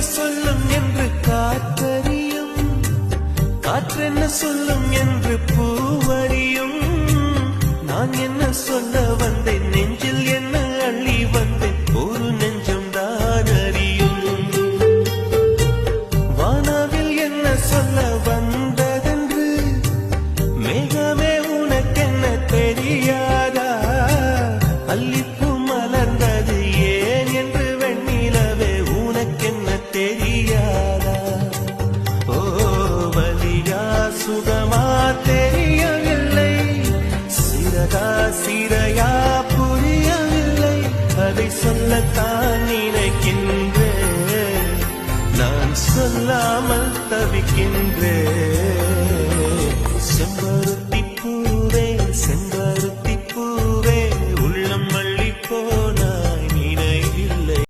சொல்லும் என்று காற்றறியும் காற்றென்ன சொல்லும் என்று பூவறியும். நான் என்ன சொல்ல சிறகா சிறையா புரியவில்லை. அதை சொல்லத்தான் நினைக்கின்றேன். நான் சொல்லாமல் தவிக்கின்றேன்.